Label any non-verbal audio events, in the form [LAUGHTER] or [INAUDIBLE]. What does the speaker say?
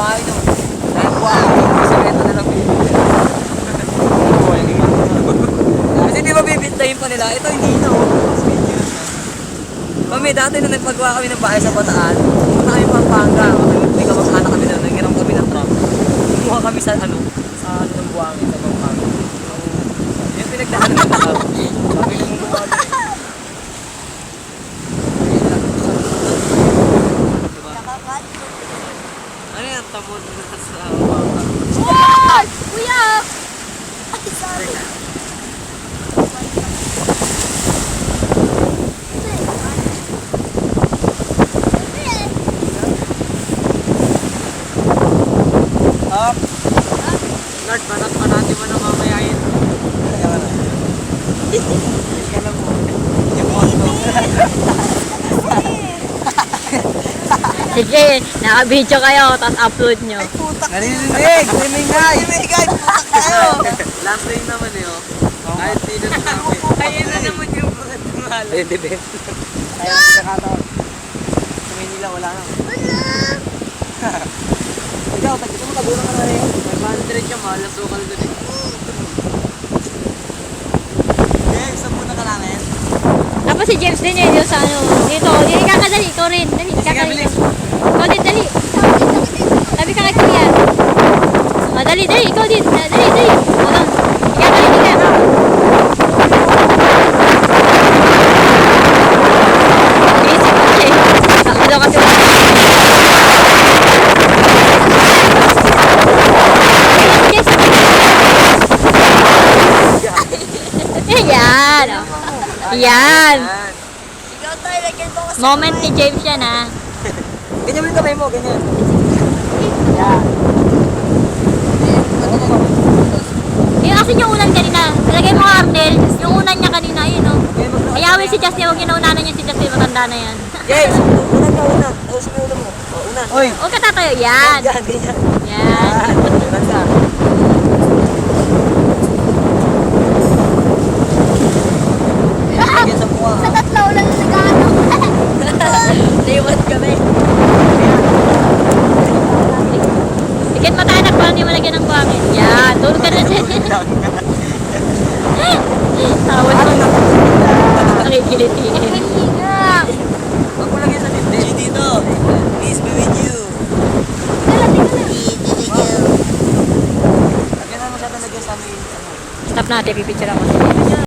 bahay nyo. Dahil po ako, sikreto na lang bibigyan. Hindi po. Kasi di ba bibintayin pa nila? Ito hindi na. Oh. Mami, dati na nagpagawa kami ng bahay sa Bataan, punta kami Pampanga, may kamag-anak kami na, nangiram kami ng truck. Kumuha kami sa ano, sa ano ng buwangin, sa Pampanga. Yung pinagdaan ng truck. Ano yan? Tamon na sa Pampanga. What? Kuya! Ay, sorry. Up! Lord, banat pa natin mo na mamaya yun. Kala mo. Yung moto. Sige, naka-video kayo, tapos upload nyo. Narinig! Narinig! Narinig! Putak tayo! [LAUGHS] Last day naman eh, oh. Kahit sino sa namin. Ayun na naman yung ng mahal. Ayun, di ba? Kaya pinakataon. Sa Maynila, wala na. [LAUGHS] Ikaw, tag mo tabunan ka na rin. May 100 siya, mahal na sukal doon eh. Dave, saan muna ka namin? Tapos si James din yun, sa ano, dito. Dili ka dali, ikaw rin. Dali, kakali bilis. ka. Ikaw din, dali. Sabi ka kay Kuya. Ah, dali, dali, ikaw din. Ah, Dali, dali. Wala. Ikaw, dali, dali. Isip ko siya eh. Ako daw kasi. [LAUGHS] Yan. Yan. Ikaw tayo, lagyan mo kasi. Moment ni James yan ah. [LAUGHS] Ganyan mo yung kamay mo, ganyan. Yung asin yung unan kanina. Lagay mo Arnel. Yung unan niya kanina, yun oh. Ayawin si Justin. Huwag ginaunanan niya si Justin. Matanda na yan. [LAUGHS] James, unan ka, unan. Tapos may unan mo. Oh, unan. Oy! Huwag ka tatayo. Yan. Yan, ganyan. Yan. Unan ka. Ganyan sa mukha. Sa tatlo, wala na nag-ano. Liwat kami. Dikit mata anak. Paano di mo lagyan ng buhangin? Yan. Tulog ka na dyan. [LAUGHS] Tawad mo. Nakikiliti. Hinga. Huwag mo lang yan sa dibdib. G dito. Peace be with you. Sa? Stop natin. Pipicture ako.